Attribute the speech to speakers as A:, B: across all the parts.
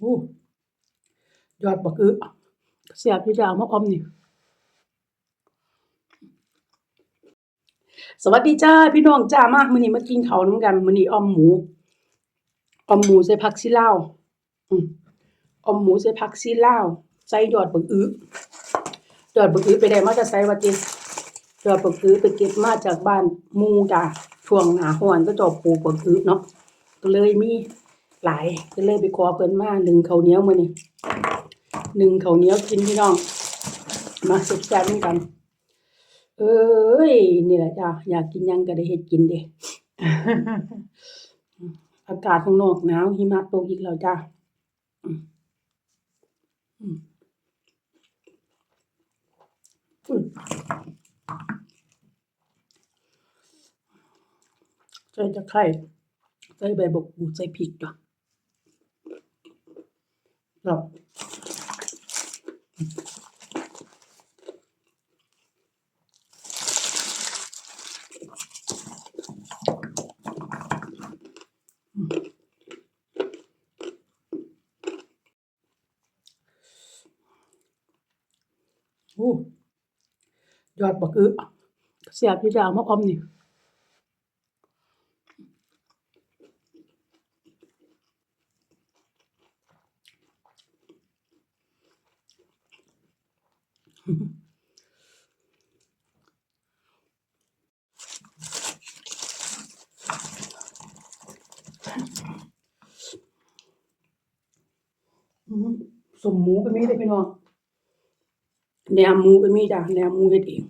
A: โอ้ยอดบักอึเสียบอยู่จ้ามาอมนี่ สวัสดีจ้าพี่น้องจ้ามากมื้อนี้มากินเขาวนำกันมื้อนี้อมหมูอมหมูใส่ผักชีลาวอมหมูใส่ผักชีลาวใส่ยอดบักอึยอดบักอึไปได้มาจากไสวะติยอดบักอึไปเก็บมาจากบ้านหมูจ้าช่วงหนาร้อนก็จอบปลูกบักอึเนาะก็เลยมี หลายก็เลยไปขอเพิ่นมาหนึ่งข้าวเหนียวมื้อนี้นึ่งข้าวเหนียวกินพี่น้อง มาแซ่บๆนำกัน เอ้ยนี่แหละจ้ะอยากกินยังก็ได้เฮ็ดกินเด้อากาศข้างนอกหนาวหิมะตกอีกแล้วจ้ะอืมอืมอุ้ยใส่ตะไคร้ใส่ใบบกกูดใส่พริกจ้ะ แล้วโอ้ยอดบักอึเสียบอยู่จ้ามาออมนี่ สมหมูก็มีเด้พี่น้องแหนมหมูก็มีจ้ะแหนมหมูเฮ็ดเอง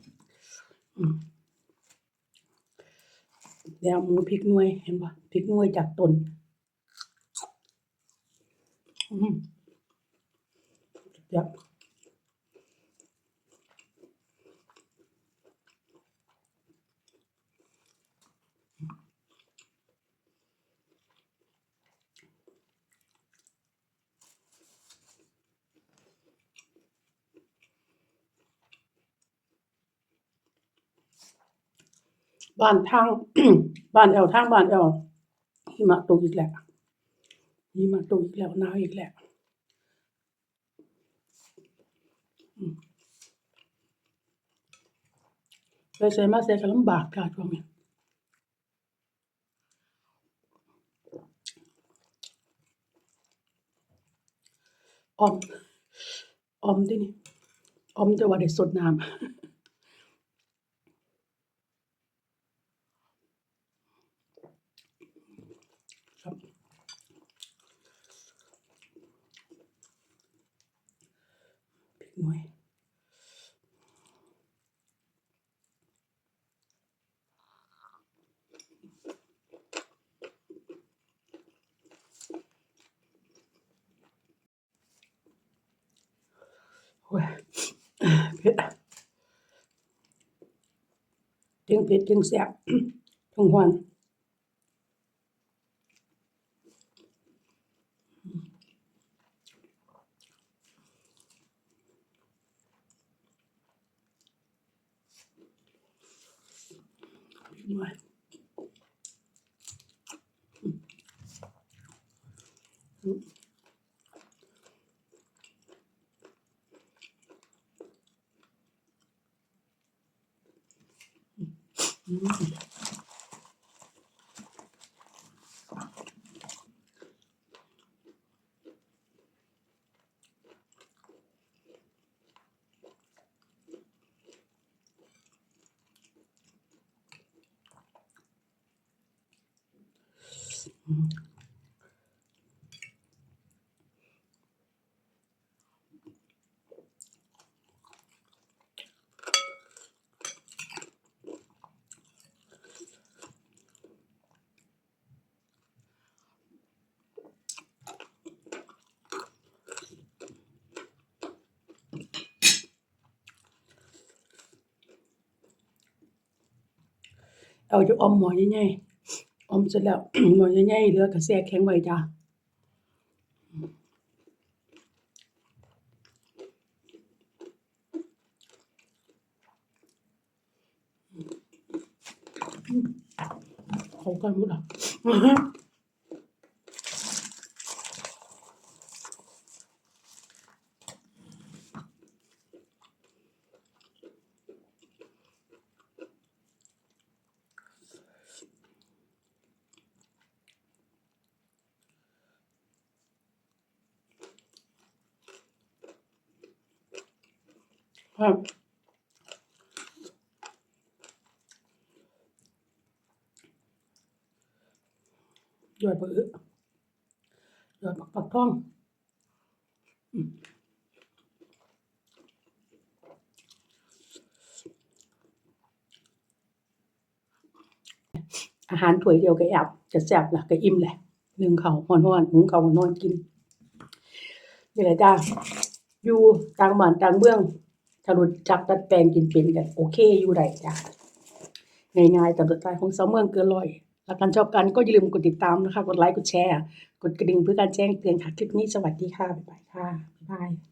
A: แหนมหมูพริกน่วยเห็นบ่พริกน่วยจากต้นอืมจับ บ้านทาง บ้านแอวทางบ้านแอวหิมะตกอีกแล้วหิมะตกอีกแล้วหนาวอีกแล้วไปใส่มาใส่ก็ลำบากจ้ะช่วงนี้ออม ออมด้นี่ออมแต่ว่าได้สดน้ำ พริกหน่วยโอ้ยเผ็ดจึงเผ็ ดจึงแซ่บ มเสร็จแล้วหมอใหญ่ๆเหลือกระแสแข็งไว้จ้าเขากันหมดอะ ครับยอดบะอึยอดปักปักท่องอาหารถ้วยเดียวก็แอบจะแซ่บละก็อิ่มแหละหนึ่งเขาวฮ้อนหุงเขาวฮ้อนกินนี่แหละจ้าอยู่ต่างบ้านต่างเมือง ถ้ารู้จักดัดแปลงกินเป็นกันโอเคอยู่ได้จ้ะง่ายๆตามสไตล์ของสาวเมืองเกินร้อยรักกันชอบกันก็อย่าลืมกดติดตามนะคะ กดไลค์กดแชร์ กดกระดิ่งเพื่อการแจ้งเตือนค่ะคลิปนี้สวัสดีค่ะบ๊ายบายค่ะบ๊ายบาย